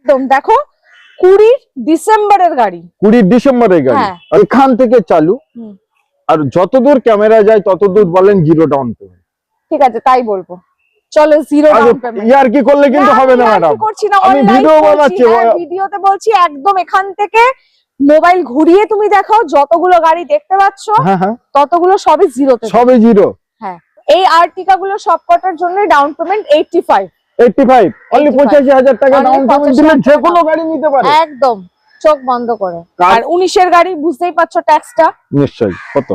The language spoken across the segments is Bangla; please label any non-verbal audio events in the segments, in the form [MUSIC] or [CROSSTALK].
একদম দেখো কুড়ির ডিসেম্বরের গাড়ি। কুড়ি ডিসেম্বরের গাড়ি। হ্যাঁ। এখান থেকে চালু। আর যতদূর ক্যামেরা যায় ততদূর বলেন জিরো ডাউন পেমেন্ট ঠিক আছে তাই বলব। চলো জিরো ডাউন পেমেন্ট ইয়ার কি করলে কিন্তু হবে না ম্যাডাম করছি না আমি বানাচ্ছি, হ্যাঁ, ভিডিওতে বলছি একদম এখান থেকে মোবাইল ঘুরিয়ে তুমি যতগুলো গাড়ি দেখতে পাচ্ছ হ্যাঁ ততগুলো সবই জিরোতে সবে জিরো এই আর্টিকা গুলো সবকটার জন্য down payment eighty five eighty five only 85 টাকা ডাউন পেমেন্ট দিলে যে কোনো গাড়ি নিতে পারে। একদম চোখ বন্ধ করে। কার- আর উনিশের গাড়ি বুঝতেই পারছ ট্যাক্সটা নিশ্চয়ই কত?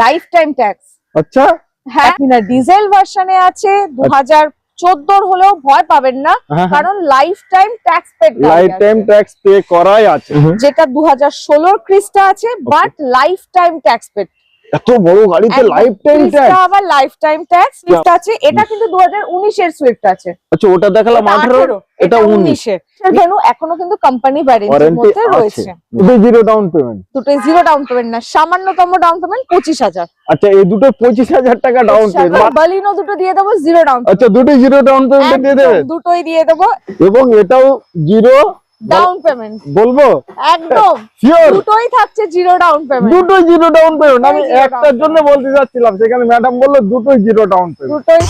লাইফ টাইম ট্যাক্স আচ্ছা? হ্যাঁ কিনা ডিজেল ভার্সনে আছে দু হাজার চোদ্দোর হলেও ভয় পাবেন না হ্যাঁ কারণ life time tax life time tax pay করাই আছে। যেটা দু হাজার ষোলোর ক্রিস্টা আছে but life time tax paid এত বড় গাড়িতে লাইফ টাইম ট্যাক্স আবার লাইফ টাইম ট্যাক্স সুইফট আছে এটা কিন্তু দু হাজার উনিশের সুইফট আছে। আচ্ছা ওটা দেখালাম 18, এটা এটা উনিশ। উনিশের। ভেনু এখনও কিন্তু কোম্পানি ভ্যারিয়েন্টের ওয়ারেন্টি মধ্যে রয়েছে। দুটো জিরো ডাউন পেমেন্ট দুটোই জিরো ডাউন পেমেন্ট না সামান্যতম ডাউন পেমেন্ট পঁচিশ হাজার। আচ্ছা এই দুটো পঁচিশ হাজার টাকা ডাউন পেমেন্ট বালিনো দুটো দিয়ে দেবো জিরো ডাউন আচ্ছা দুটো জিরো ডাউন পেমেন্ট দিয়ে দেবেন দুটোই দিয়ে দেবো। এবং এটাও জিরো ডাউন পেমেন্ট বলব? একদম। শিওর দুটোই থাকছে জিরো ডাউন পেমেন্ট দুটোই জিরো ডাউন পেমেন্ট আমি একটার জন্য বলতে যাচ্ছিলাম সেখানে ম্যাডাম বলল দুটোই জিরো ডাউন পেমেন্ট দুটোই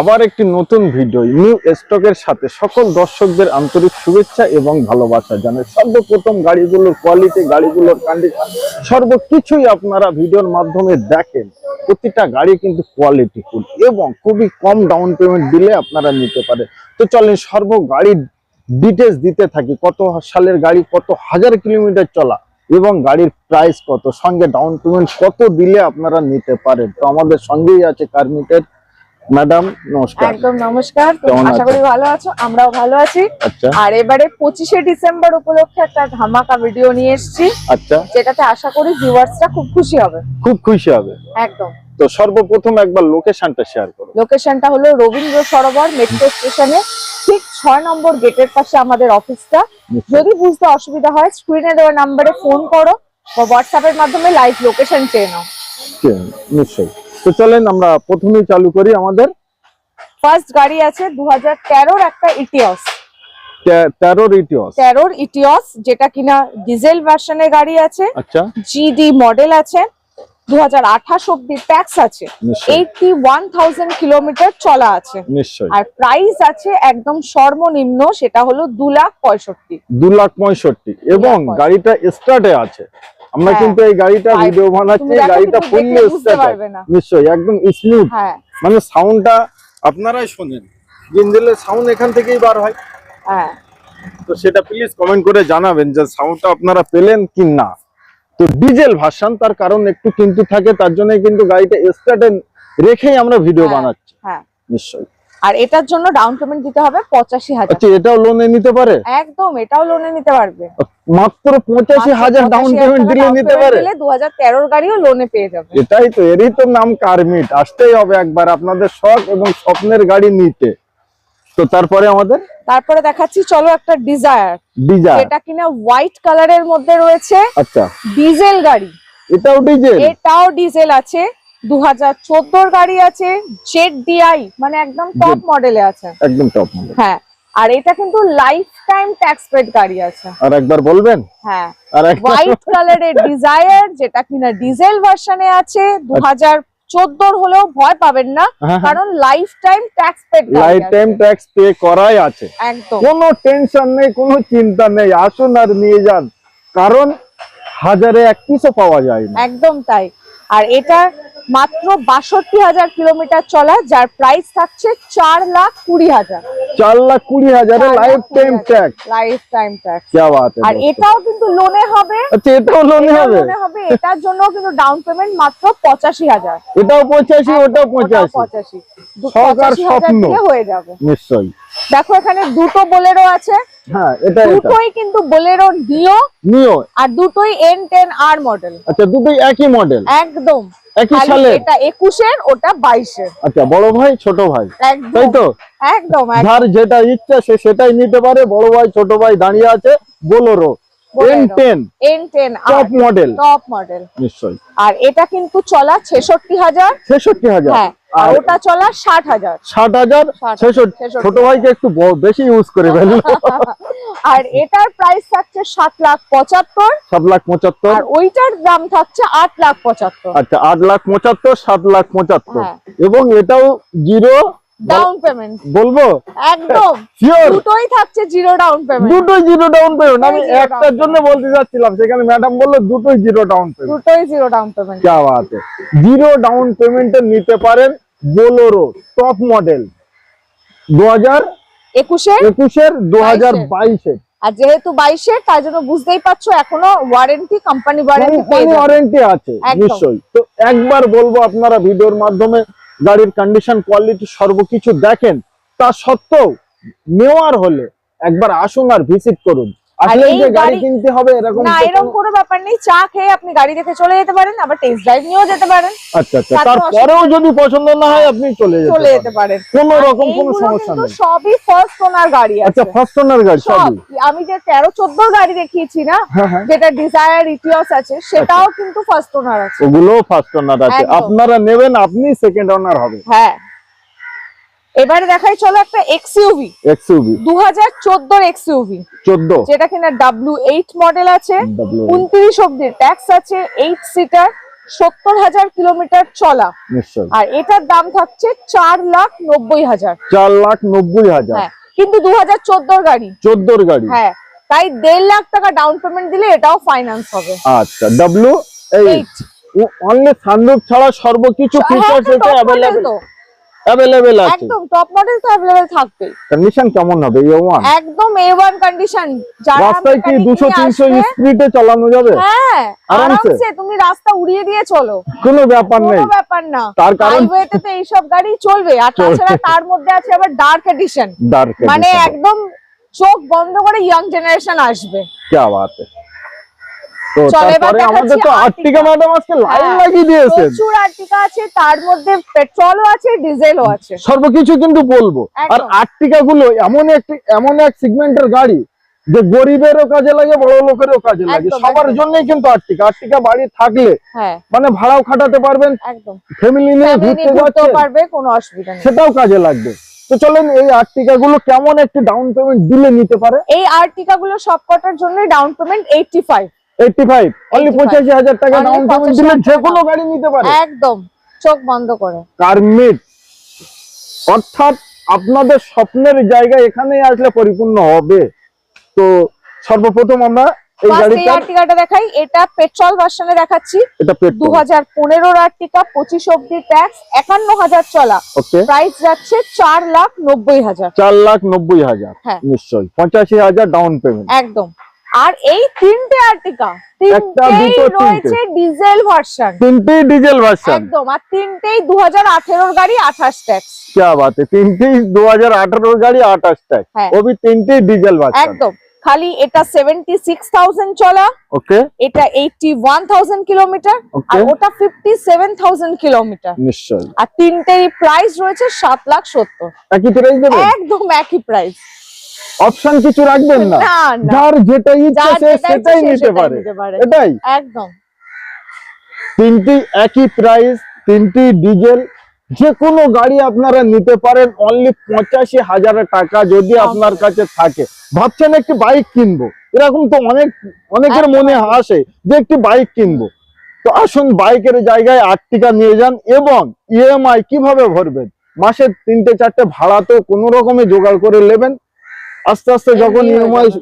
আবার একটি নতুন ভিডিও নিউ স্টকের সাথে সকল দর্শকদের আন্তরিক শুভেচ্ছা এবং ভালোবাসা জানাই। সর্বপ্রথম গাড়িগুলোর কোয়ালিটি গাড়িগুলোর কন্ডিশন সর্বকিছুই আপনারা ভিডিওর মাধ্যমে দেখেন। প্রতিটা গাড়ি কিন্তু কোয়ালিটি ফুল এবং খুবই কম ডাউন পেমেন্ট দিলে আপনারা নিতে পারেন। তো চলেন সর্ব গাড়ির ডিটেলস দিতে থাকি। কত সালের গাড়ি, কত হাজার কিলোমিটার চলা এবং গাড়ির প্রাইস কত? সঙ্গে ডাউন পেমেন্ট কত দিলে আপনারা নিতে পারেন? তো আমাদের সঙ্গেই আছে কার্মিটের ম্যাডাম নমস্কার। একদম নমস্কার। আশা করি ভালো আছো আমরাও ভালো আছি। আচ্ছা। আর এবারে পঁচিশে ডিসেম্বর উপলক্ষে একটা ধামাকা ভিডিও নিয়ে এসেছি আচ্ছা। যেটাতে আশা করি ভিউয়ার্সরা খুব খুশি হবে। খুব খুশি হবে। একদম। তো সর্বপ্রথম একবার লোকেশনটা শেয়ার করো। লোকেশনটা হলো রবীন্দ্র সরোবর মেট্রো স্টেশনে ঠিক ছয় নম্বর গেটের পাশে আমাদের অফিসটা যদি বুঝতে অসুবিধা হয় স্ক্রিনে দেওয়া নাম্বারে ফোন করো বা হোয়াটসঅ্যাপের মাধ্যমে লাইভ লোকেশন চেয়ে নাও নিশ্চয়ই। তো চলেন আমরা প্রথমেই চালু করি আমাদের। ফার্স্ট গাড়ি আছে দু হাজার তেরোর একটা ইটিওস তে- তেরো ইটিওস তেরোর ইটিওস যেটা কিনা ডিজেল ভার্সনের গাড়ি আছে। আচ্ছা। জিডি মডেল আছে। ট্যাক্স আছে। নিশ্চয়ই। এইটটি ওয়ান থাউজেন্ড কিলোমিটার চলা আছে। নিশ্চয়ই। আর প্রাইস আছে একদম সর্বনিম্ন সেটা হলো দু লাখ পঁয়ষট্টি। দু লাখ পঁয়ষট্টি। এবং গাড়িটা স্টার্টে আছে। আমরা হ্যাঁ। কিন্তু এই গাড়িটা ভিডিও বানাচ্ছি গাড়িটা ফুললি স্টার্ট নিশ্চয়ই একদম স্মুথ হ্যাঁ। মানে সাউন্ডটা আপনারাই শোনেন। জিঞ্জেলের সাউন্ড এখান থেকেই বার হয়। হ্যাঁ। তো সেটা প্লিজ কমেন্ট করে জানাবেন যে সাউন্ডটা আপনারা পেলেন কি না। তো ডিজেল ভার্সন তার কারণ একটু কিন্তু থাকে তার জন্য কিন্তু গাড়িটা স্টার্টে রেখেই আমরা ভিডিও হ্যাঁ। বানাচ্ছি। হ্যাঁ। নিশ্চয়ই। আর এটার জন্য ডাউন পেমেন্ট দিতে হবে পঁচাশি হাজার আচ্ছা এটাও লোনে নিতে পারে? একদম এটাও লোনে নিতে পারবে। মাত্র পঁচাশি হাজার ডাউন পেমেন্ট দিলে নিতে পারে? দু হাজার তেরোর গাড়িও লোনে পেয়ে যাবে। এটাই তো এরই তো নাম কারমিট। আসতেই হবে একবার আপনাদের শখ এবং স্বপ্নের গাড়ি নিতে। তো তারপরে আমাদের? তারপরে দেখাচ্ছি চলো একটা ডিজায়ার ডিজায়ার এটা কিনা হোয়াইট কালারের মধ্যে রয়েছে। আচ্ছা। ডিজেল গাড়ি। এটাও ডিজেল এটাও ডিজেল আছে। দু হাজার চোদ্দোর গাড়ি আছে জেড ডিআই মানে একদম টপ মডেলে আছে। একদম টপ হ্যাঁ আর এটা কিন্তু লাইফ টাইম ট্যাক্স পেড গাড়ি আছে। আর একবার বলবেন? হ্যাঁ আর হোয়াইট কালারের ডিজায়ার যেটা কিনা ডিজেল ভার্সনে আছে দু হাজার চোদ্দোর হলেও ভয় পাবেন না হ্যাঁ, কারণ life time tax paid life time tax pay করাই আছে। একদম। কোনো টেনশন নেই কোনো চিন্তা নেই আসুন আর নিয়ে যান। কারণ হাজারে এক পিসও পাওয়া যায় না। একদম তাই। আর এটা মাত্র বাষট্টি হাজার কিলোমিটার চলা যার প্রাইস থাকছে চার লাখ কুড়ি হাজার। চার লাখ কুড়ি হাজার life time tax life time tax আর এটাও কিন্তু লোনে হবে। আচ্ছা, এটাও লোনে হবে? এটার জন্য কিন্তু ডাউন পেমেন্ট মাত্র পঁচাশি হাজার। এটাও পঁচাশি ওটাও পঁচাশি। পঁচাশি। স্বপ্ন। হয়ে যাবে। নিশ্চয়ই। দেখো এখানে দুটো বোলেরো আছে। হ্যাঁ এটা। দুটোই কিন্তু বোলেরো নিও নিও আর দুটোই এন টেন আর মডেল আচ্ছা দুটোই একই মডেল একদম। এটা একুশের ওটা বাইশের। আচ্ছা বড় ভাই ছোট ভাই? তাই তো? একদম একদম। যার যেটা ইচ্ছা সে সেটাই নিতে পারে। বড় ভাই ছোট ভাই দাঁড়িয়ে আছে Bolero. Bolero। N ten N ten top model top model নিশ্চয়ই। আর এটা কিন্তু চলা ছেষট্টি হাজার। ছেষট্টি হাজার। হ্যাঁ আর আর ওটা চলা ষাট হাজার। ষাট হাজার ষাট, ছেষট্টি। ছেষট্টি। ছোট ভাইকে একটু বেশি ইউজ করে ফেলল [LAUGHS] আর এটার প্রাইস থাকছে সাত লাখ পঁচাত্তর। সাত লাখ পঁচাত্তর। আর ওইটার দাম থাকছে আট লাখ পঁচাত্তর। আচ্ছা আট লাখ পঁচাত্তর সাত লাখ পঁচাত্তর। হ্যাঁ। এবং এটাও জিরো ডাউন পেমেন্ট বলব? একদম। দুটোই থাকছে জিরো ডাউন পেমেন্ট দুটোই জিরো ডাউন পেমেন্ট আমি একটার জন্য বলতে যাচ্ছিলাম সেখানে ম্যাডাম বলল দুটোই জিরো ডাউন পেমেন্ট দুটোই zero down payment zero down পেমেন্টে নিতে পারেন বোলোরো টপ মডেল 2021 একুশের? একুশের 2022 এর আর যেহেতু বাইশের তার জন্য বুঝতেই পারছ এখনও ওয়ারেন্টি কোম্পানি ওয়ারেন্টি ওয়ারেন্টি আছে নিশ্চয়ই। তো একবার বলব আপনারা ভিডিওর মাধ্যমে গাড়ির কন্ডিশন কোয়ালিটি সর্বকিছু দেখেন তা সত্ত্বেও নেওয়ার হলে একবার আসুন আর ভিজিট করুন। আসলে যে গাড়ি গাড়ি- কিনতে হবে এরকম না এরকম কোনো- কোনো ব্যাপার নেই। চা খেয়ে আপনি গাড়ি দেখে চলে যেতে পারেন আবার টেস্ট ড্রাইভ নিয়েও যেতে পারেন। আচ্ছা আচ্ছা। তারপরেও যদি পছন্দ না হয় আপনি চলে যেতে চলে যেতে পারেন। কোনো রকম কোনো সমস্যা নেই। সবই ফার্স্ট ওনার গাড়ি আচ্ছা আছে। ফার্স্ট ওনার গাড়ি সবই। আমি যে তেরো চোদ্দোর গাড়ি দেখিয়েছি না হ্যাঁ হ্যাঁ। যেটা ডিজায়ার ইটিওস আছে সেটাও কিন্তু ফার্স্ট ওনার আছে। ওগুলো ফার্স্ট ওনার আছে। আপনারা নেবেন আপনি সেকেন্ড ওনার হবে হ্যাঁ। এবারে দেখাই চলো একটা এক্সইউভি এক্সইউভি দু হাজার চোদ্দোর এক্সইউভি 14 যেটা কিনা ডাব্লিউ এইট মডেল আছে ডাব্লিউ উনত্রিশ অব্দি ট্যাক্স আছে এইট সিটার সত্তর হাজার কিলোমিটার চলা। আর এটার দাম থাকছে চার লাখ নব্বই হাজার। চার লাখ নব্বই হাজার। হ্যাঁ কিন্তু দু হাজার চোদ্দোর গাড়ি। চোদ্দোর গাড়ি। হ্যাঁ তাই দেড় লাখ টাকা ডাউন পেমেন্ট দিলে এটাও ফাইন্যান্স হবে। আচ্ছা W eight eight only sunroof ছাড়া সর্বকিছু ফিচার্স এতে অ্যাভেলেবেল তো অ্যাভেলেবেল আছে একদম টপ মডেল তো অ্যাভেলেবেল থাকবে কন্ডিশন কেমন হবে এ ওয়ান একদম এ ওয়ান কন্ডিশন যারা রাস্তায় কি mechanic দুশো নিয়ে তিনশো আসবে, স্পিডে চালানো যাবে হ্যাঁ আরামসে? আরামসে তুমি রাস্তা উড়িয়ে দিয়ে চলো কোনো ব্যাপার নেই কোনো ব্যাপার না তার কারণ হাইওয়েতে তো এইসব গাড়ি চলবে আর চলবে। তাছাড়া তার মধ্যে আছে আবার ডার্ক এডিশন ডার্ক মানে একদম চোখ বন্ধ করে ইয়াং জেনারেশন আসবে क्या बात है তো তারপরে আমাদের তো আর্টিকা। ম্যাডাম আজকে লাইন হ্যাঁ, লাগিয়ে দিয়েছেন। প্রচুর আর্টিকা আছে তার মধ্যে পেট্রোলও আছে ডিজেলও আছে। সর্বকিছু কিন্তু বলব। আর। আর্টিকা গুলো এমন একটি এমন এক সেগমেন্টের গাড়ি যে গরিবেরও কাজে লাগে বড় লোকেরও কাজে লাগে। সবার। জন্যই কিন্তু আর্টিকা। আর্টিকা বাড়ি থাকলে হ্যাঁ। মানে ভাড়াও খাটাতে পারবেন একদম। ফ্যামিলি নিয়ে ঘুরতে পারবে কোনো অসুবিধা নেই। সেটাও কাজে লাগবে। তো চলেন এই আর্টিকা গুলো কেমন একটি ডাউন পেমেন্ট দিলে নিতে পারে? এই আর্টিকা গুলো সবকটার জন্য down payment eighty five eighty five only 85 পঁচাশি হাজার টাকা ডাউন পেমেন্ট দিলে যে কোনো গাড়ি নিতে পারে। একদম চোখ বন্ধ করে। কার্মিট অর্থাৎ আপনাদের স্বপ্নের জায়গা এখানে আসলে পরিপূর্ণ হবে। তো সর্বপ্রথম আমরা এই গাড়িটা আর্টিকাটা দেখাই। এটা পেট্রোল ভার্সনে দেখাচ্ছি। এটা দু পেট্রোল হাজার পনেরোর আর্টিকা পঁচিশ অব্দি ট্যাক্স একান্ন হাজার চলা। ওকে প্রাইস যাচ্ছে লাখ নব্বই হাজার। চার লাখ নব্বই হাজার। হ্যাঁ। নিশ্চয়ই। পঁচাশি হাজার ডাউন পেমেন্ট একদম। আর এই তিনটে আর্টিকা একটা, তিনটেই দুটো, তিনটে। রয়েছে ডিজেল ভার্সন তিনটি ডিজেল ভার্সন একদম আর তিনটেই দু হাজার আঠেরোর গাড়ি আঠাশ ট্যাক্স क्या बात है তিনটি দু হাজার আঠারোর গাড়ি আঠাশ টাকা হ্যাঁ। ও বি তিনটি ডিজেল ভার্সন একদম খালি এটা সেভেন্টি সিক্স থাউজেন্ড চলা ওকে এটা এইটটি ওয়ান থাউজেন্ড কিলোমিটার আর ওকে ওটা ফিফটি সেভেন থাউজেন্ড কিলোমিটার নিশ্চয়ই আর তিনটেই প্রাইস রয়েছে সাত লাখ সত্তর একই প্রাইস দেবেন একদম একই প্রাইস অপশন কিছু রাখবেন না। যার যেটা ইচ্ছা সে সেটাই নিতে পারে। এটাই। একদম। তিনটি একই প্রাইস তিনটি ডিজেল যে কোনো গাড়ি আপনারা নিতে পারেন অনলি পঁচাশি হাজার টাকা যদি আপনার কাছে থাকে। ভাবছেন একটি বাইক কিনবো? এরকম তো অনেক অনেকের মনে। আসে যে একটি বাইক কিনবো। তো আসুন বাইকের জায়গায় আর্টিকা নিয়ে যান এবং ইএমআই কীভাবে ভরবেন? মাসে তিনটে চারটে ভাড়া তো কোনো রকমে জোগাড় করে নেবেন। আস্তে আস্তে যখন এমনি হয়ে ইএমআই যাবে।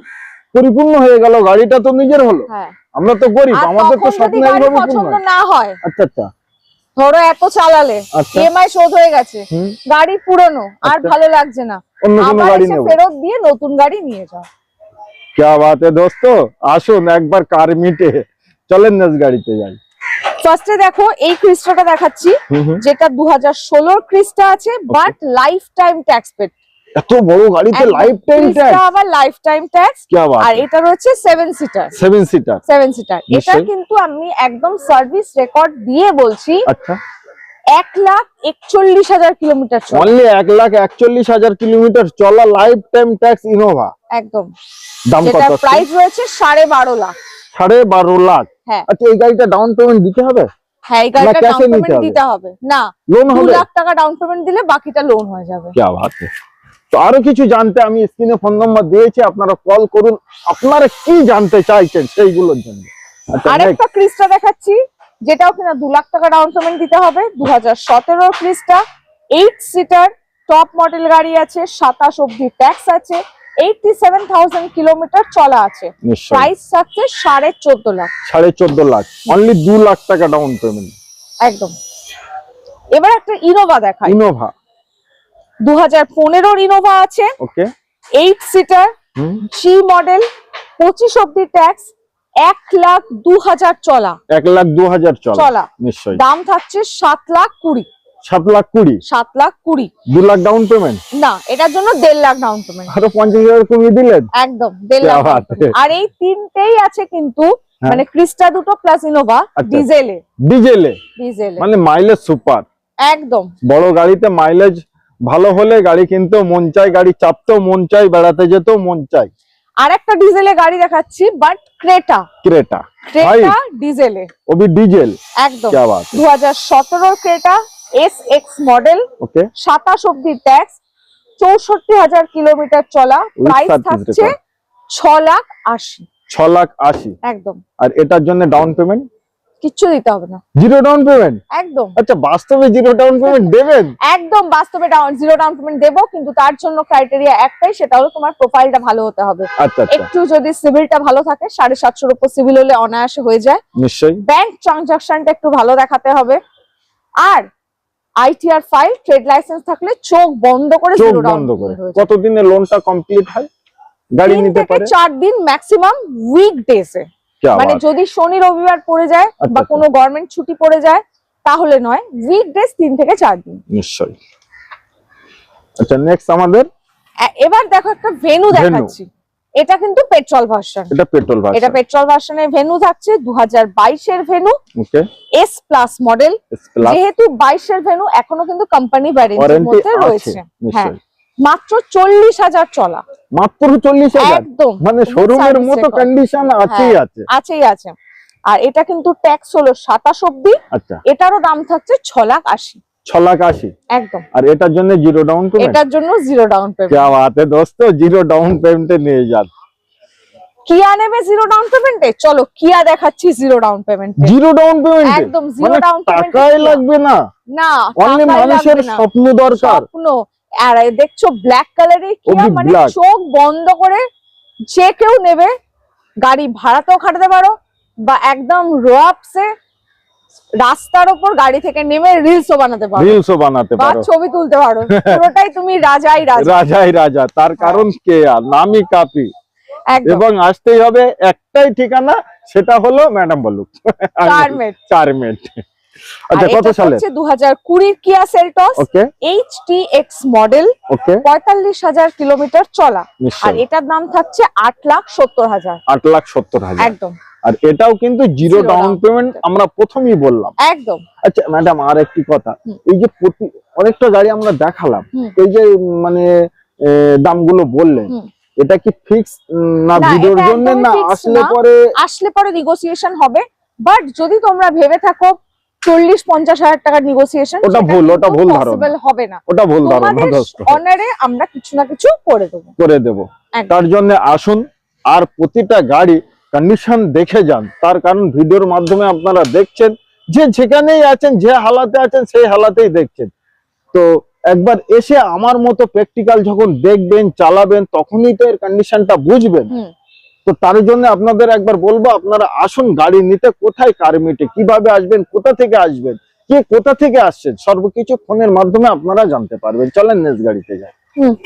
পরিপূর্ণ হয়ে গেল গাড়িটা তো নিজের হলো হ্যাঁ আমরা তো গরিব আর আমাদের তো তখন যদি স্বপ্ন গাড়ি এইভাবে পূর্ণ পছন্দ হয়। না হয় আচ্ছা আচ্ছা ধরো এত চালালে আচ্ছা ইএমআই শোধ হয়ে গেছে হুম গাড়ি পুরনো আর আচ্ছা। ভালো লাগছে না অন্য কোনো আবার গাড়ি এসে নেব ফেরত দিয়ে নতুন গাড়ি নিয়ে যাও क्या बात है दोस्तों আসুন একবার কার মিটে চলেন নেক্সট গাড়িতে যাই ফার্স্টে দেখো এই ক্রিস্টাটা দেখাচ্ছি হুম হুম যেটা দু হাজার ষোলোর ক্রিস্টা আছে but life time tax paid এত বড় গাড়িতে লাইফ টাইম ট্যাক্স আবার লাইফ টাইম ট্যাক্স কি আর এটা রয়েছে 7 সিটার 7 সিটার 7 সিটার এটা কিন্তু আমি একদম সার্ভিস রেকর্ড দিয়ে বলছি আচ্ছা। এক লাখ একচল্লিশ হাজার কিলোমিটার অনলি এক লাখ একচল্লিশ হাজার কিলোমিটার চলা লাইফ টাইম ট্যাক্স ইনোভা একদম। দাম কত প্রাইস রয়েছে সাড়ে বারো লাখ। সাড়ে বারো লাখ? হ্যাঁ। আচ্ছা এই গাড়িটা ডাউন পেমেন্ট দিতে হবে? হ্যাঁ এই গাড়িটা ডাউন পেমেন্ট দিতে হবে। না লোন হবে? লাখ টাকা ডাউন পেমেন্ট দিলে বাকিটা লোন হয়ে যাবে। কি তো আরও কিছু জানতে আমি স্ক্রিনে ফোন নম্বর দিয়েছি আপনারা কল করুন। আপনারা কি জানতে চাইছেন সেইগুলোর জন্য? আচ্ছা। আরেকটা ক্রিস্টা দেখাচ্ছি যেটাও কিনা দু লাখ টাকা ডাউন পেমেন্ট দিতে হবে দু হাজার সতেরো Crysta. Eight seater top model গাড়ি আছে সাতাশ অব্দি ট্যাক্স আছে এইটটি সেভেন থাউজেন্ড কিলোমিটার চলা আছে। নিশ্চয়ই। প্রাইস থাকছে সাড়ে চোদ্দ লাখ। সাড়ে চোদ্দ লাখ। অনলি দু লাখ টাকা ডাউন পেমেন্ট একদম। এবার একটা ইনোভা দেখাই। ইনোভা দু হাজার পনেরোর ইনোভা আছে okay eight seater C model পঁচিশ অব্দি ট্যাক্স এক লাখ দু হাজার চলা। এক লাখ দু হাজার চলা। নিশ্চয়ই। দাম থাকছে সাত লাখ কুড়ি। সাত লাখ কুড়ি? সাত লাখ কুড়ি। দু লাখ ডাউন পেমেন্ট না এটার জন্য দেড় লাখ ডাউন পেমেন্ট আরও পঞ্চাশ হাজার কমিয়ে দিলেন? একদম দেড় লাখ আর এই তিনটেই আছে কিন্তু হ্যাঁ। মানে ক্রিস্টা দুটো প্লাস ইনোভা ডিজেলে ডিজেলে ডিজেলে মানে মাইলেজ সুপার একদম। বড় গাড়িতে মাইলেজ ভালো হলে গাড়ি কিনতেও মন চাই গাড়ি চাপতো মন চাই বেড়াতে যেত মন চাই আর একটা ডিজেলে গাড়ি দেখাচ্ছি বাট ক্রেটা। ক্রেটা। ক্রেটা ডিজেলে ওবি ডিজেল একদম। 2017 ক্রেটা এসএক্স মডেল ওকে। সাতাশ অব্দি ট্যাক্স 64000 কিলোমিটার চলা। প্রাইস থাকছে 6 লাখ আশি। ছ লাখ 80 একদম। আর এটার জন্য ডাউন পেমেন্ট কিচ্ছু দিতে হবে না। জিরো ডাউন পেমেন্ট একদম। আচ্ছা বাস্তবে জিরো ডাউন পেমেন্ট দেবেন? একদম বাস্তবে ডাউন জিরো ডাউন পেমেন্ট দেবো কিন্তু তার জন্য ক্রাইটেরিয়া একটাই সেটা হলো তোমার প্রোফাইলটা ভালো হতে হবে। আচ্ছা আচ্ছা। একটু যদি সিভিলটা ভালো থাকে সাড়ে সাতশোর উপর সিভিল হলে অনায়াসে হয়ে যায়। নিশ্চয়ই। ব্যাংক ট্রানজাকশনটা একটু ভালো দেখাতে হবে। আর আইটিআর ফাইল ট্রেড লাইসেন্স থাকলে চোখ বন্ধ করে চোখ জিরো ডাউন বন্ধ করে। কতদিনে লোনটা কমপ্লিট হয়? গাড়ি নিতে পারে? চার দিন ম্যাক্সিমাম উইক ডেসে क्या মানে যদি শনি রবিবার পড়ে যায় আচ্ছা, বা আচ্ছা। কোনো গভর্নমেন্ট ছুটি পড়ে যায় তাহলে নয় উইক ডেজ তিন থেকে চার দিন। নিশ্চয়ই। আচ্ছা নেক্সট আমাদের? এবার দেখো একটা ভেনু দেখাচ্ছি। এটা কিন্তু পেট্রোল ভার্সন এটা পেট্রোল ভার্সন এটা পেট্রোল ভার্সনের ভেনু থাকছে দু হাজার বাইশের Venue okay S plus model যেহেতু বাইশের ভেনু এখনও কিন্তু কোম্পানি ওয়ারেন্টির ওয়ারেন্টি মধ্যে রয়েছে। হ্যাঁ। মাত্র চল্লিশ হাজার চলা। মাত্র চল্লিশ হাজার? একদম। মানে শোরুমের মতো কন্ডিশন হ্যাঁ, আছেই আছে। আছেই আছে। আর এটা কিন্তু ট্যাক্স হলো সাতাশ অব্দি আচ্ছা। এটারও দাম থাকছে ছ লাখ আশি। জন্য জিরো ডাউন পেমেন্ট দোস্ত জিরো ডাউন পেমেন্টে নিয়ে কিয়া নেবে জিরো ডাউন পেমেন্টে চলো কিয়া দেখাচ্ছি zero down payment zero down একদম জিরো ডাউন পেমেন্ট লাগবে না? না মানুষের স্বপ্ন দরকার। স্বপ্ন। আর দেখছ ব্ল্যাক কালারের কিয়া মানে চোখ বন্ধ করে যে কেউ নেবে গাড়ি ভাড়াতেও খাটাতে পারো বা একদম রোয়াপসে রাস্তার ওপর গাড়ি থেকে নেমে রিলসও বানাতে পারো রিলসও বানাতে পারো। বা ছবি তুলতে পারো। [LAUGHS] পুরোটাই তুমি রাজাই রাজা। রাজাই রাজা। তার কারণ কে আর? নামই কাপি। এবং আসতেই হবে একটাই ঠিকানা সেটা হলো ম্যাডাম বলুক। কারমেট চার মিনিট আচ্ছা কত সালে হচ্ছে দু হাজার কুড়ির Kia Seltos. Okay. H model. Okay. পঁয়তাল্লিশ হাজার কিলোমিটার চলা। আর এটার দাম থাকছে আট লাখ সত্তর হাজার। লাখ একদম। আর এটাও কিন্তু জিরো ডাউন পেমেন্ট আমরা প্রথমেই বললাম। একদম। আচ্ছা ম্যাডাম আর একটি কথা। এই যে প্রতি অনেকটা গাড়ি আমরা দেখালাম। এই যে মানে দামগুলো বললেন। এটা কি ফিক্স না না, ভিডিওর জন্য না আসলে পরে আসলে পরে নেগোসিয়েশন হবে। বাট যদি তোমরা ভেবে থাকো চল্লিশ পঞ্চাশ হাজার টাকার নেগোসিয়েশন ওটা ভুল, ওটা ভুল ধারণা। হবে না। ওটা ভুল ধারণা অনারে আমরা কিছু না কিছু করে দেবো। করে দেব। তার জন্য আসুন আর প্রতিটা গাড়ি কন্ডিশন দেখে যান। তার কারণ ভিডিওর মাধ্যমে আপনারা দেখছেন যে যেখানেই আছেন যে হালাতে আছেন সেই হালাতেই দেখছেন। তো একবার এসে আমার মতো প্র্যাকটিক্যাল যখন দেখবেন চালাবেন তখনই তো এর কন্ডিশনটা বুঝবেন। তো তার জন্য আপনাদের একবার বলব আপনারা আসুন গাড়ি নিতে কোথায় কার মিটে কীভাবে আসবেন কোথা থেকে আসবেন কে কোথা থেকে আসছেন সর্বকিছু ফোনের মাধ্যমে আপনারা জানতে পারবেন। চলেন নেক্সট গাড়িতে যাই।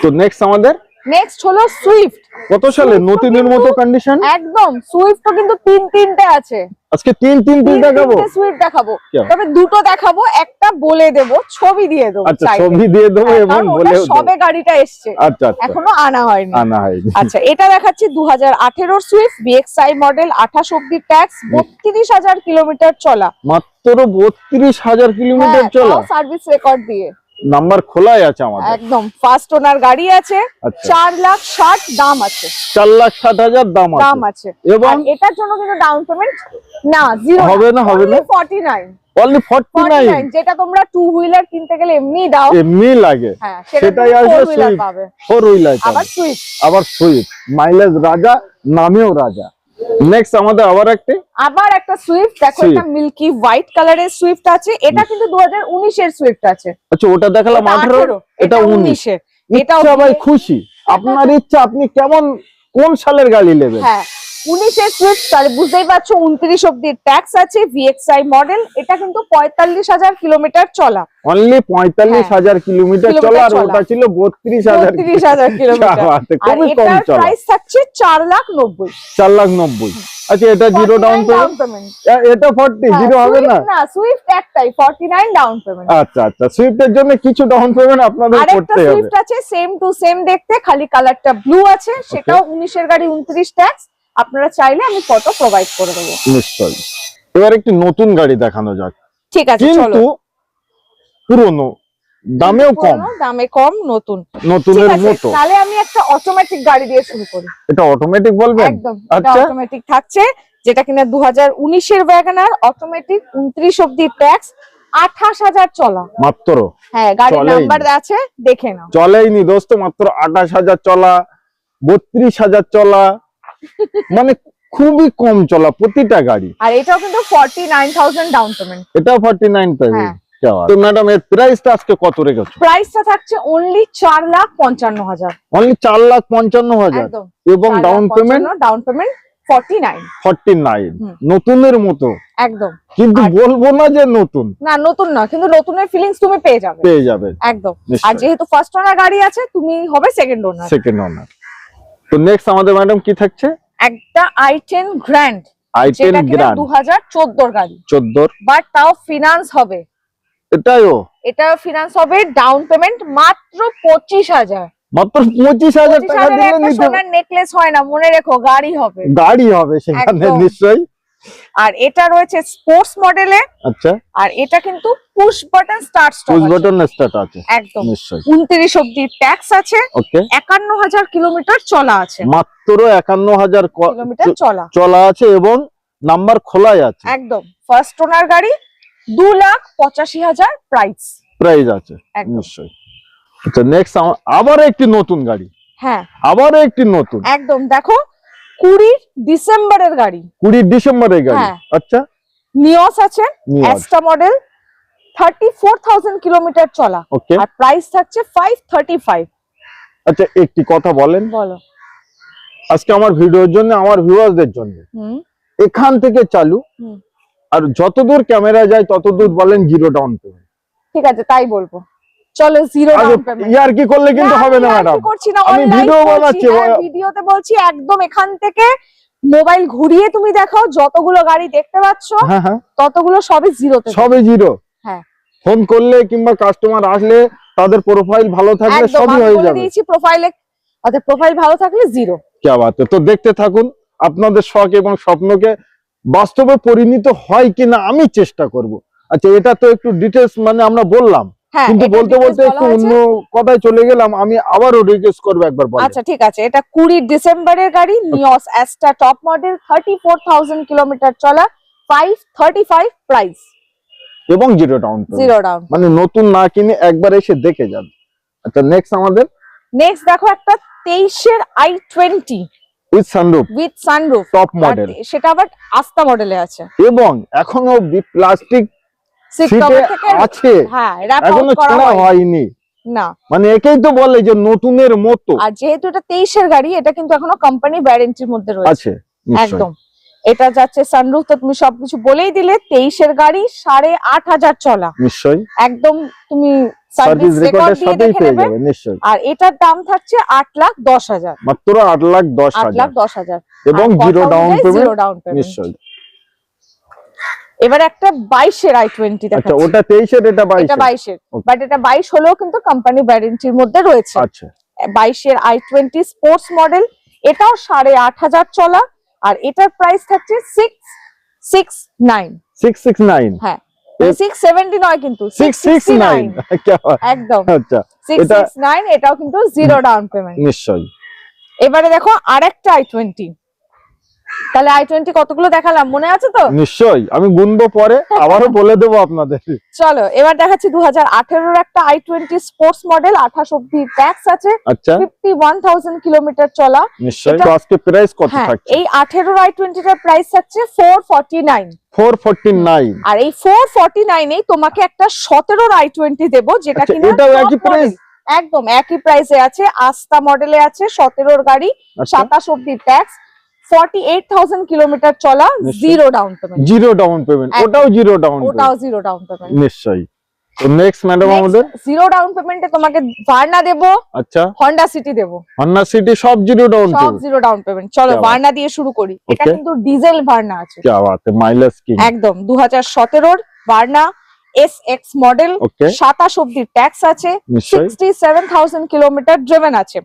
তো নেক্সট আমাদের নেক্সট হলো সুইফট কত সালে? নতুনের মতো কন্ডিশন একদম সুইফট তো কিন্তু তিন তিনটে আছে। আজকে তিন তিন তিন দেখাবো? সুইফট দেখাবো। তবে দুটো দেখাবো একটা বলে দেব ছবি দিয়ে দেবো আচ্ছা ছবি দিয়ে দেবো হ্যাঁ, এবং ওটা সবে গাড়িটা এসছে। আচ্ছা আচ্ছা। এখনও আনা হয়নি। আনা হয়নি। আচ্ছা এটা দেখাচ্ছি দু হাজার আঠেরোর সুইফট বিএক্সআই মডেল আঠাশ অব্দি ট্যাক্স বত্রিশ হাজার কিলোমিটার চলা। মাত্র বত্রিশ হাজার কিলোমিটার চলা? সার্ভিস রেকর্ড দিয়ে। নাম্বার খোলাই আছে আমাদের। একদম ফার্স্ট ওনার গাড়ি আছে আচ্ছা। চার লাখ ষাট দাম আছে। চার লাখ ষাট হাজার দাম দাম আছে। আছে এবং এটার জন্য কিন্তু ডাউন পেমেন্ট না জিরো হবে না, হবে না? Forty nine only forty nine যেটা তোমরা টু হুইলার কিনতে গেলে এমনি দাও। এমনি লাগে। হ্যাঁ সেটাই আসবে ফোর হুইলার আবার সুইফট আবার সুইফট মাইলেজ রাজা নামেও রাজা। নেক্সট আমাদের আবার একটি? আবার একটা সুইফট দেখো এটা মিল্কি হোয়াইট কালারের সুইফট আছে। এটা কিন্তু দু হাজার উনিশের সুইফট আছে। আচ্ছা ওটা দেখালাম 18, এটা উনিশ। উনিশের এটাও সবাই খুশি। আপনার ইচ্ছা আপনি কেমন কোন সালের গাড়ি নেবেন? হ্যাঁ উনিশের তাহলে বুঝতেই পারছ উনত্রিশ অব্দি ট্যাক্স আছে মডেল এটা কিন্তু পঁয়তাল্লিশ হাজার কিলোমিটার চলা। অনলি পঁয়তাল্লিশ হ্যাঁ, হাজার কিলোমিটার বত্রিশ হাজার তিরিশ হাজার কিলোমিটার নব্বই। আচ্ছা এটা জিরো ডাউন পেমেন্ট এটা জিরো হ্যাঁ, না? ডাউন পেমেন্ট সুইফটের জন্য কিছু ডাউন পেমেন্ট আপনাদের সুইফট আছে সেম টু সেম দেখতে খালি কালারটা ব্লু আছে সেটাও উনিশের গাড়ি 29 ট্যাক্স আপনারা চাইলে আমি ফটো প্রোভাইড করে দেবো। নিশ্চয়ই। এবার একটি নতুন গাড়ি দেখানো যাক। ঠিক আছে আচ্ছা, চলো। কিন্তু পুরনো দামেও কম। দামে কম নতুন। নতুনের মতো। তাহলে আমি একটা অটোমেটিক গাড়ি দিয়ে শুরু করি। এটা অটোমেটিক বলবেন? একদম আচ্ছা। অটোমেটিক থাকছে যেটা কিনা দু হাজার উনিশের ওয়াগানার অটোমেটিক উনত্রিশ অব্দি ট্যাক্স আঠাশ হাজার চলা। মাত্র? হ্যাঁ গাড়ির চলেই নাম্বার আছে দেখে নাও। চলেইনি দোস্ত মাত্র আঠাশ হাজার চলা বত্রিশ হাজার চলা মানে খুবই কম চলা প্রতিটা গাড়ি। আর এটাও কিন্তু forty nine thousand down payment এটা ফর্টি নাইন হ্যাঁ। তো ম্যাডাম এর প্রাইসটা আজকে কত রেখেছো? প্রাইসটা থাকছে অনলি চার লাখ পঞ্চান্ন হাজার। অনলি চার লাখ পঞ্চান্ন হাজার। একদম। এবং down payment down payment forty nine forty nine হুম। নতুনের মতো। একদম। কিন্তু বলব না যে নতুন। না নতুন না কিন্তু নতুনের ফিলিংস তুমি পেয়ে যাবে। পেয়ে যাবে। একদম। আর যেহেতু ফার্স্ট ওনার গাড়ি আছে তুমি হবে সেকেন্ড ওনার সেকেন্ড ওনার তো নেক্সট আমাদের ম্যাডাম কি থাকছে? একটা i ten grand i ten যেটা কিনা দু হাজার চোদ্দোর গাড়ি। চোদ্দোর। বাট তাও ফিনান্স হবে। এটাইও এটা ফিনান্স হবে ডাউন পেমেন্ট মাত্র পঁচিশ হাজার। মাত্র পঁচিশ হাজার পঁচিশ টাকা দিলে নিতে সোনার নেকলেস হয় না মনে রেখো গাড়ি হবে। গাড়ি হবে সেখানে নিশ্চয়ই। আর এটা রয়েছে স্পোর্টস মডেলে আচ্ছা। আর এটা কিন্তু push button start push button start আছে। একদম। নিশ্চয়ই। উনত্রিশ অব্দি ট্যাক্স আছে। ওকে একান্ন হাজার কিলোমিটার চলা আছে। মাত্র একান্ন হাজার ক- কিলোমিটার চলা। চলা আছে এবং নাম্বার খোলাই আছে। একদম। ফার্স্ট ওনার গাড়ি দু লাখ পঁচাশি হাজার প্রাইস প্রাইস আছে। নিশ্চয়ই। আচ্ছা নেক্সট আবার একটি নতুন গাড়ি। হ্যাঁ। আবার একটি নতুন। একদম। দেখো কুড়ির ডিসেম্বরের গাড়ি। কুড়ি ডিসেম্বরের গাড়ি? হ্যাঁ। আচ্ছা। নিয়স আছে Asta model thirty four thousand kilometre চলা। আর প্রাইস থাকছে ফাইভ থার্টি ফাইভ আচ্ছা একটি কথা বলেন। বলো। আজকে আমার ভিডিওর জন্য আমার ভিউয়ার্সদের জন্য। এখান থেকে চালু। আর যতদূর ক্যামেরা যায় ততদূর বলেন জিরো ডাউন পেমেন্ট ঠিক আছে তাই বলব। চলো জিরো আচ্ছা, ইয়ার কি করলে কিন্তু হবে না ম্যাডাম আমি ভিডিও বানাচ্ছি হ্যাঁ, ভিডিওতে বলছি একদম এখান থেকে মোবাইল ঘুরিয়ে তুমি দেখো যতগুলো গাড়ি দেখতে পাচ্ছো হ্যাঁ, হ্যাঁ। ততগুলো সবই জিরো সবই জিরো হ্যাঁ। ফোন করলে কিংবা কাস্টমার আসলে তাদের প্রোফাইল ভালো থাকলে সবই হয়ে যাবে। দিয়েছি প্রোফাইলে অর্থাৎ প্রোফাইল ভালো থাকলে জিরো কে বাত তো দেখতে থাকুন আপনাদের শখ এবং স্বপ্নকে বাস্তবে পরিণত হয় কিনা আমি চেষ্টা করব। আচ্ছা এটা তো একটু ডিটেলস মানে আমরা বললাম। কিন্তু বলতে বলতে একটু অন্য কথায় চলে গেলাম আমি আবারও রিকোয়েস্ট করব একবার বলেন আচ্ছা ঠিক আছে। এটা কুড়ি ডিসেম্বরের গাড়ি Nios Asta top model thirty four thousand kilometre চলা ফাইভ থার্টি ফাইভ প্রাইস এবং জিরো ডাউন জিরো ডাউন মানে নতুন না কিনে একবার এসে দেখে যান আচ্ছা নেক্সট আমাদের? নেক্সট দেখো একটা তেইশের i twenty with sunroof with sunroof top model সেটা আবার আস্তা মডেলে আছে। এবং এখনও প্লাস্টিক আছে? হ্যাঁ এখনও হয়নি। না। মানে একেই তো বলে যে নতুনের মতো। আর যেহেতু এটা তেইশের গাড়ি এটা কিন্তু এখনও কোম্পানি ওয়ারেন্টির মধ্যে রয়েছে। আছে একদম। এটা যাচ্ছে সানরুফ তো তুমি সবকিছু বলেই দিলে তেইশের গাড়ি সাড়ে আট হাজার চলা। নিশ্চয়ই। একদম তুমি সার্ভিস সার্ভিস রেকর্ড দিয়ে দেখে নেবে। নিশ্চয়ই। আর এটার দাম থাকছে আট লাখ দশ হাজার। মাত্র আট লাখ দশ হাজার। এবং zero down payment zero down payment নিশ্চয়ই। এবার একটা বাইশের আই টোয়েন্টি আচ্ছা ওটা তেইশের এটা এটা বাইশের. বাট এটা বাইশ হলেও কিন্তু কোম্পানি ওয়ারেন্টির মধ্যে রয়েছে। আচ্ছা। বাইশের আই টোয়েন্টি স্পোর্টস মডেল এটাও সাড়ে আট হাজার চলা আর এটার প্রাইস থাকছে six six nine six six nine হ্যাঁ। সিক্স সেভেন্টি নয় কিন্তু সিক্স সিক্স নাইন একদম। আচ্ছা। সিক্স সিক্স নাইন এটাও কিন্তু জিরো ডাউন পেমেন্ট নিশ্চয়ই। এবারে দেখো আরেকটা আই টোয়েন্টি তাহলে আই টোয়েন্টি কতগুলো দেখালাম? মনে আছে তো? নিশ্চয়ই। আমি গুনবো পরে আবারও বলে দেবো আপনাদের। চলো এবার দেখাচ্ছি দু হাজার আঠেরোর একটা আই টোয়েন্টি স্পোর্টস মডেল আঠাশ অব্দি ট্যাক্স আছে। ফিফটি ওয়ান থাউজেন্ড কিলোমিটার চলা। নিশ্চয়ই। আজকে প্রাইস কত হ্যাঁ থাকছে? এই আঠেরোর আই টোয়েন্টিটার প্রাইস থাকছে ফোর ফর্টি নাইন আর এই ফোর ফর্টি নাইনেই তোমাকে একটা সতেরোর আই টোয়েন্টি দেবো যেটা আচ্ছা, কিনা এটাও একই প্রাইস একদম একই প্রাইসে আছে। আস্তা মডেলে আছে সতেরোর গাড়ি আচ্ছা। সাতাশ অব্দি ট্যাক্স 48000 কিলোমিটার চলা zero down payment zero down payment ওটাও জিরো ডাউন ওটাও জিরো ডাউন পেমেন্ট নিশ্চয়ই। তো নেক্সট ম্যাডাম আমাদের? জিরো ডাউন পেমেন্টে তোমাকে ভার্না দেব আচ্ছা। হন্ডা সিটি দেব। হন্ডা সিটি সব জিরো ডাউন সব জিরো ডাউন পেমেন্ট চলো ভার্না দিয়ে শুরু করি। এটা কিন্তু ডিজেল ভার্না আছে। কি বাত মাইলেজ কি? একদম 2017 এর ভার্না এসএক্স মডেল 27 অবধি ট্যাক্স আছে। 67000 কিলোমিটার ড্রিভেন আছে।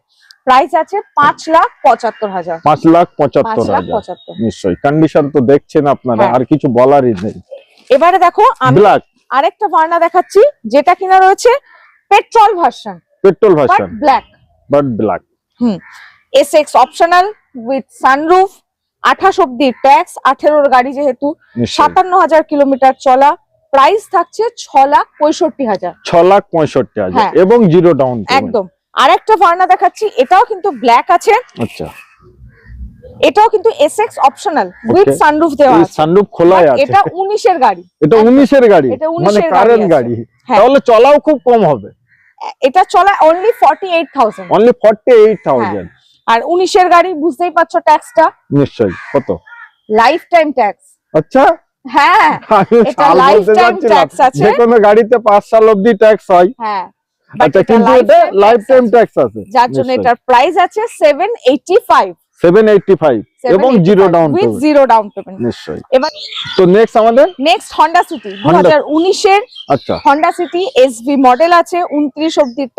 প্রাইস আছে পাঁচ লাখ পঁচাত্তর হাজার। পাঁচ লাখ পঁচাত্তর হাজার। নিশ্চয়ই। কন্ডিশন তো দেখছেন আপনারা হ্যাঁ। আর কিছু বলারই নেই। এবারে দেখো আমি আরেকটা ভার্না দেখাচ্ছি যেটা কিনা রয়েছে petrol version petrol version black but black S X optional with sunroof আঠাশ অব্দি ট্যাক্স আঠেরোর গাড়ি যেহেতু সাতান্ন হাজার কিলোমিটার চলা প্রাইস থাকছে ছ লাখ পঁয়ষট্টি হাজার। ছ লাখ পঁয়ষট্টি হাজার হ্যাঁ। এবং জিরো ডাউন একদম। আরেকটা ভার্না দেখাচ্ছি এটাও কিন্তু ব্ল্যাক আছে। আচ্ছা। এটাও কিন্তু এসএক্স অপশনাল উইথ. সানরুফ দেওয়া আছে। সানরুফ But আছে। এটা উনিশের গাড়ি। এটা একদম। উনিশের গাড়ি এটা মানে 19 এর কারেন্ট গাড়ি। হ্যাঁ। তাহলে চলাও খুব কম হবে। এটা চলা only forty eight thousand only forty eight thousand আর উনিশের গাড়ি বুঝতেই পারছ ট্যাক্সটা নিশ্চয়ই। কত? লাইফ টাইম ট্যাক্স আচ্ছা। হ্যাঁ। এটা lifetime যাচ্ছিলাম। tax আছে। যে কোনো গাড়িতে পাঁচ সাল অবধি ট্যাক্স হয়। হ্যাঁ। আচ্ছা কিন্তু এটা লাইফ টাইম ট্যাক্স আছে যার জন্য এটার প্রাইস আছে seven eighty five seven eighty five এবং zero down with zero down payment নিশ্চয়ই। এবার তো নেক্সট আমাদের? নেক্সট আচ্ছা। মডেল আছে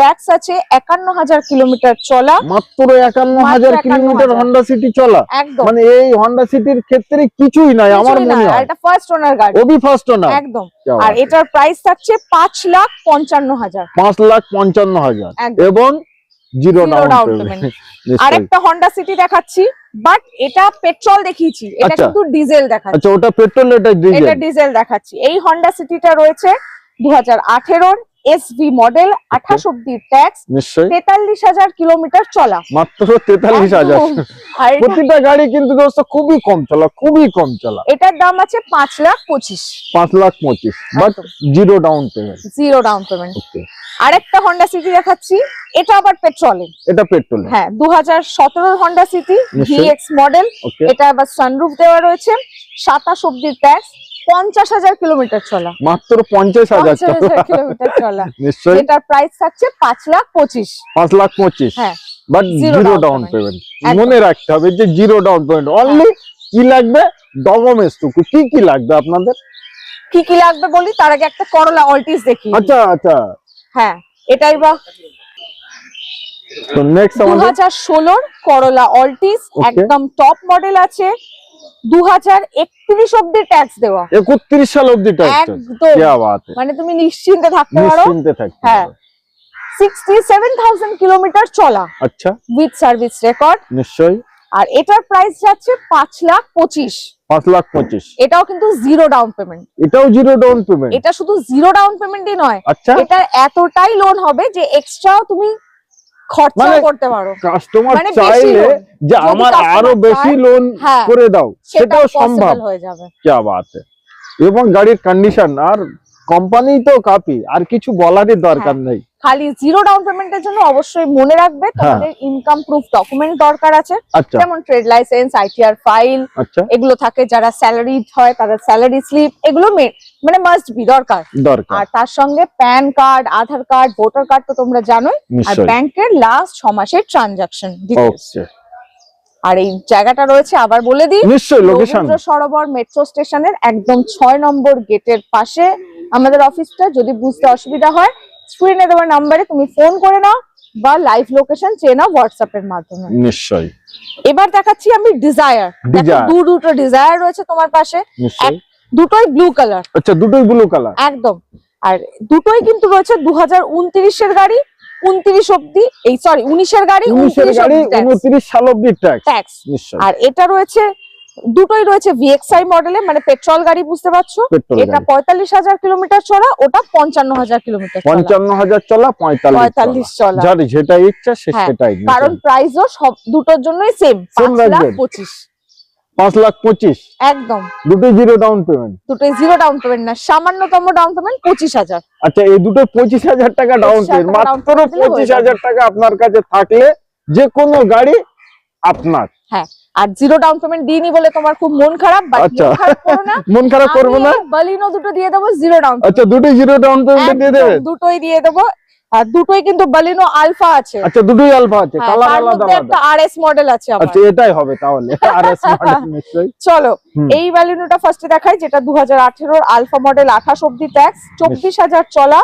ট্যাক্স আছে একান্ন হাজার কিলোমিটার চলা। মাত্র একান্ন হাজার 51 কিলোমিটার হাজার। হন্ডা সিটি চলা। একদম। মানে এই ক্ষেত্রে কিছুই নাই আমার মনে হয়। এটা ফার্স্ট ওনার গাড়ি। ওবি ফার্স্ট না একদম। আর এটার প্রাইস থাকছে পাঁচ লাখ পঞ্চান্ন হাজার। পাঁচ লাখ পঞ্চান্ন হাজার। এবং জিরো ডাউন পেমেন্ট। আরেকটা হন্ডা সিটি দেখাচ্ছি বাট এটা পেট্রোল দেখিয়েছি এটা আচ্ছা। কিন্তু ডিজেল দেখাচ্ছি। আচ্ছা ওটা পেট্রোল এটা ডিজেল এটা ডিজেল দেখাচ্ছি। এই হন্ডা সিটিটা রয়েছে দু হাজার আঠেরোর এসভি মডেল আঠাশ অব্দি ট্যাক্স তেতাল্লিশ হাজার কিলোমিটার চলা। মাত্র তেতাল্লিশ হাজার। প্রতিটা গাড়ি কিন্তু দোস্ত খুবই কম চলা খুবই কম চলা। এটার দাম আছে পাঁচ লাখ পঁচিশ। পাঁচ লাখ পঁচিশ but zero down payment zero down payment আরেকটা হন্ডা সিটি দেখাচ্ছি এটা আবার পেট্রোলে এটা পেট্রোল হ্যাঁ দু হাজার সতেরোর হন্ডা সিটি ভিএক্স মডেল এটা আবার সানরুফ দেওয়া রয়েছে। সাতাশ অব্দির ট্যাক্স পঞ্চাশ হাজার কিলোমিটার চলা। মাত্র পঞ্চাশ হাজার কিলোমিটার চলা। নিশ্চয়ই। প্রাইস থাকছে পাঁচ লাখ পঁচিশ। পাঁচ লাখ পঁচিশ। হ্যাঁ বাট জিরো ডাউন পেমেন্ট মনে রাখতে হবে যে জিরো ডাউন পেমেন্ট অনলি কি লাগবে? ডকুমেন্টস টুকু কি কি লাগবে আপনাদের? কি কি লাগবে বলি? তার আগে একটা করলা অল্টিস দেখি। আচ্ছা আচ্ছা। হ্যাঁ এটাই বা তো নেক্সট আমাদের করলা অল্টিস একদম টপ মডেল আছে। ট্যাক্স দেওয়া। 31 সাল একদম। মানে তুমি থাকতে পারো। হ্যাঁ। চলা আচ্ছা। উইথ সার্ভিস রেকর্ড নিশ্চয়ই। আর এটার প্রাইস লাখ 25 5 লাখ 25 এটাও কিন্তু জিরো ডাউন পেমেন্ট এটাও জিরো ডাউন পেমেন্ট এটা শুধু জিরো ডাউন পেমেন্টই নয়। আচ্ছা। এটা এতটাই লোন হবে যে এক্সট্রা তুমি খরচা মানে করতে পারো। কাস্টমার মানে চাইলে যে আমার আরও বেশি লোন হ্যাঁ, করে দাও সেটাও সম্ভব। হয়ে যাবে। যা বাত। এবং গাড়ির কন্ডিশন আর কোম্পানি তো কাপি আর কিছু বলারই দরকার হ্যাঁ। নেই। খালি জিরো ডাউন পেমেন্টের জন্য অবশ্যই মনে রাখবে হ্যাঁ। তোমাদের ইনকাম প্রুফ ডকুমেন্ট দরকার আছে। আচ্ছা। যেমন ট্রেড লাইসেন্স আইটিআর ফাইল এগুলো থাকে যারা স্যালারি হয় তাদের স্যালারি স্লিপ এগুলো মে- মানে মাস্ট বি দরকার। দরকার। আর তার সঙ্গে PAN card Aadhaar card voter card তো তোমরা জানোই আর ব্যাংকের লাস্ট ছ মাসের ট্রানজাকশন ডিটেলস আর এই জায়গাটা রয়েছে আবার বলে দিই নিশ্চয়ই লোকেশন সরোবর মেট্রো স্টেশনের একদম ছয় নম্বর গেটের পাশে। আমাদের অফিসটা যদি বুঝতে অসুবিধা হয় স্ক্রিনে দেওয়া নাম্বারে তুমি ফোন করে নাও বা লাইভ লোকেশন চেয়ে নাও হোয়াটসঅ্যাপ এর মাধ্যমে। নিশ্চয়ই। এবার দেখাচ্ছি আমি ডিজায়ার। দু দুটো ডিজায়ার রয়েছে তোমার পাশে। দুটোই ব্লু কালার আচ্ছা দুটোই ব্লু কালার একদম। আর দুটোই কিন্তু রয়েছে দু হাজার উনত্রিশের গাড়ি উনত্রিশ অব্দি এই সরি উনিশের গাড়ি উনিশের গাড়ি উনত্রিশ সাল অব্দি ট্যাক্স আর এটা রয়েছে দুটোই রয়েছে ভিএক্সআই মডেলে মানে পেট্রোল গাড়ি বুঝতে পারছ? এটা পঁয়তাল্লিশ হাজার কিলোমিটার চলা ওটা পঞ্চান্ন হাজার কিলোমিটার পঞ্চান্ন হাজার চলা পঁয়তাল্লিশ চলা। যার যেটা ইচ্ছা সে হ্যাঁ, সেটাই কারণ। প্রাইসও সব দুটোর জন্যই সেম পাঁচ লাখ পঁচিশ। পাঁচ লাখ পঁচিশ। একদম। দুটোই জিরো ডাউন পেমেন্ট দুটোই জিরো ডাউন পেমেন্ট না সামান্যতম ডাউন পেমেন্ট পঁচিশ হাজার। আচ্ছা এই দুটো পঁচিশ হাজার টাকা ডাউন পেমেন্ট মাত্র হয়ে পঁচিশ হাজার টাকা আপনার কাছে থাকলে যে কোনো গাড়ি আপনার। আর জিরো ডাউন পেমেন্ট দিইনি বলে তোমার খুব মন খারাপ আচ্ছা। মন খারাপ করো না। মন খারাপ করব না? বালিনো দুটো দিয়ে দেবো জিরো ডাউন আচ্ছা দুটোই জিরো ডাউন পেমেন্ট দিয়ে দেবেন দুটোই দিয়ে দেবো। আর দুটোই কিন্তু বালিনো আলফা আছে। আচ্ছা দুটোই আলফা আছে। হ্যাঁ, কালার তার আলাদা একটা আরএস মডেল আছে আবার আচ্ছা এটাই হবে তাহলে। আর এস মডেল নিশ্চয়ই। চলো। এই ভ্যালিনুটা ফার্স্টে দেখাই যেটা দু হাজার আঠেরোর আলফা মডেল আঠাশ অব্দি ট্যাক্স চব্বিশ হাজার চলা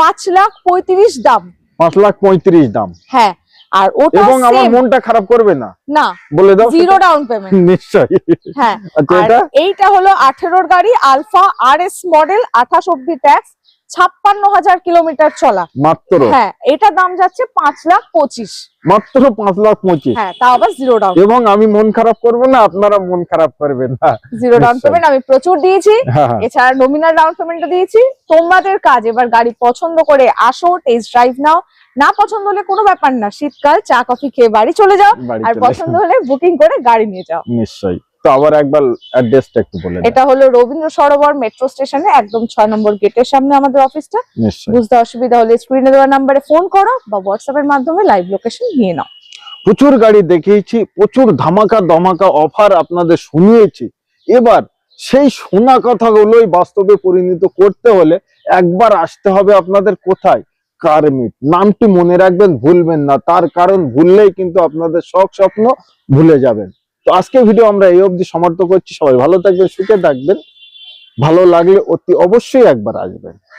পাঁচ লাখ পঁয়ত্রিশ দাম। পাঁচ লাখ পঁয়ত্রিশ দাম। হ্যাঁ আর ওটা এবং আমার মনটা খারাপ করবে না। না বলে দাও। জিরো ডাউন পেমেন্ট নিশ্চয়ই। হ্যাঁ আচ্ছা আর এইটা হলো আঠেরোর গাড়ি আলফা আর এস মডেল আঠাশ অব্দি ট্যাক্স ছাপ্পান্ন হাজার কিলোমিটার চলা। মাত্র? হ্যাঁ এটা দাম যাচ্ছে পাঁচ লাখ পঁচিশ। মাত্র পাঁচ লাখ পঁচিশ? হ্যাঁ তাও আবার জিরো ডাউন এবং আমি মন খারাপ করব না আপনারা মন খারাপ করবেন না। জিরো ডাউন পেমেন্ট আমি প্রচুর দিয়েছি। হ্যাঁ, হ্যাঁ। এছাড়া নমিনাল ডাউন পেমেন্টও দিয়েছি। তোমাদের কাজ এবার গাড়ি পছন্দ করে আসো টেস্ট ড্রাইভ নাও। না পছন্দ হলে কোনো ব্যাপার না শীতকাল চা কফি খেয়ে বাড়ি চলে যাও। আর পছন্দ হলে বুকিং করে গাড়ি নিয়ে যাও। নিশ্চয়ই। তো আবার একবার অ্যাড্রেসটা একটু বলে দেন এটা হলো রবীন্দ্র সরোবর মেট্রো স্টেশনে একদম ছয় নম্বর গেটের সামনে আমাদের অফিসটা বুঝতে অসুবিধা হলে স্ক্রিনে দেওয়া নাম্বারে ফোন করো বা হোয়াটসঅ্যাপের মাধ্যমে লাইভ লোকেশন নিয়ে নাও। প্রচুর গাড়ি দেখিয়েছি প্রচুর ধামাকা দমাকা অফার আপনাদের শুনিয়েছি। এবার সেই শোনা কথাগুলোই বাস্তবে পরিণত করতে হলে একবার আসতে হবে আপনাদের কোথায়? কারমিট নামটি মনে রাখবেন ভুলবেন না। তার কারণ ভুললেই কিন্তু আপনাদের সব স্বপ্ন ভুলে যাবেন। তো আজকে ভিডিও আমরা এই অবধি সমর্থ করছি। সবাই ভালো থাকবেন, সুখে থাকবেন। ভালো লাগলে অতি অবশ্যই একবার আসবেন।